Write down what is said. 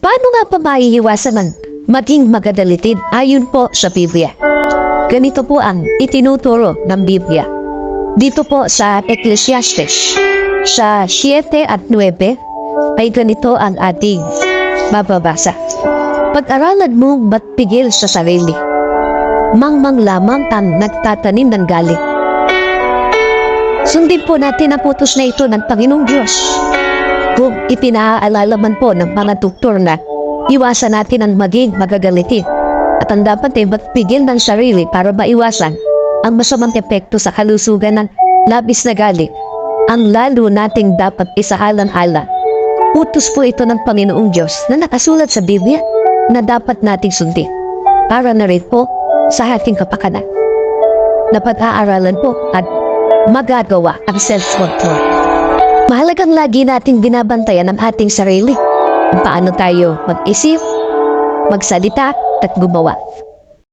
Paano nga pa maiiwasan ng maging magadalitid ayon po sa Biblia? Ganito po ang itinuturo ng Biblia. Dito po sa Ecclesiastes, sa 7 at 9, ay ganito ang ating mababasa. Pag-aralan mo ba't pigil sa sarili? Mangmang lamang ang nagtatanim ng galit. Sundin po natin ang putos na ito ng Panginoong Diyos. Kung ipinaalala man po ng mga doktor na iwasan natin ang maging magagalitin at ang dapat ay magpigil ng sarili para maiwasan ang masamang epekto sa kalusugan ng labis na galit. Ang lalo nating dapat isahalan-hala. Utos po ito ng Panginoong Diyos na nakasulat sa Biblia na dapat nating sundin para na rin po sa ating kapakanan. Na pag-aaralan po at magagawa ang self-control. Mahalagang lagi nating binabantayan ang ating sarili. Paano tayo mag-isip, magsalita, at gumawa.